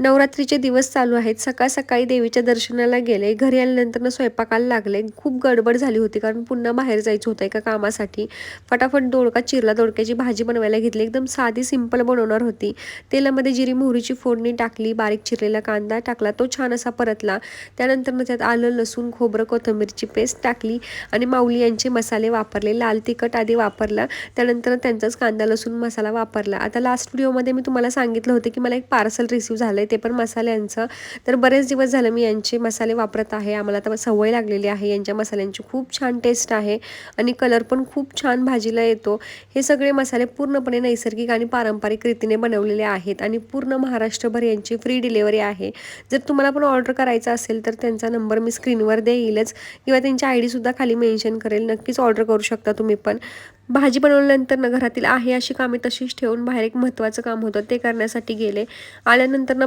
नवरात्रीचे दिवस चालू आहेत. सकाळ सकाळी देवीच्या दर्शनाला गेले. घरी आल्यानंतर स्वयंपाकाला लागले. खूप गडबड झाली होती कारण पुन्हा बाहेर जायचं होतं एका कामासाठी. फटाफट दोडका चिरला दोडक्याची भाजी बनवायला घेतली. एकदम साधी सिंपल बनवणार होती. तेलामध्ये जिरी मोहरीची फोडणी टाकली. बारीक चिरलेला कांदा टाकला. तो छान असा परतला. त्यानंतर त्यात आलं लसूण खोबरं कोथिंबीरची पेस्ट टाकली आणि माऊली यांचे मसाले वापरले. लाल तिखट आधी वापरला. त्यानंतर त्यांचाच कांदा लसूण मसाला वापरला. आता लास्ट व्हिडिओमध्ये मी तुम्हाला सांगितलं होतं की मला एक पार्सल रिसीव झालं ते पण मसाल्यांचं. तर बरेच दिवस झालं मी यांचे मसाले वापरत आहे. आम्हाला आता सवय लागलेली आहे. यांच्या मसाल्यांची खूप छान टेस्ट आहे आणि कलर पण खूप छान भाजीला येतो. हे सगळे मसाले पूर्णपणे नैसर्गिक आणि पारंपरिक रीतीने बनवलेले आहेत आणि पूर्ण महाराष्ट्रभर यांची फ्री डिलेवरी आहे. जर तुम्हाला पण ऑर्डर करायचं असेल तर त्यांचा नंबर मी स्क्रीनवर देईलच. किंवा त्यांची आय डीसुद्धा खाली मेन्शन करेल. नक्कीच ऑर्डर करू शकता तुम्ही पण. भाजी बनवल्यानंतर ना घरातील आहे अशी कामे तशीच ठेवून बाहेर एक महत्त्वाचं काम होतं ते करण्यासाठी गेले. आल्यानंतर ना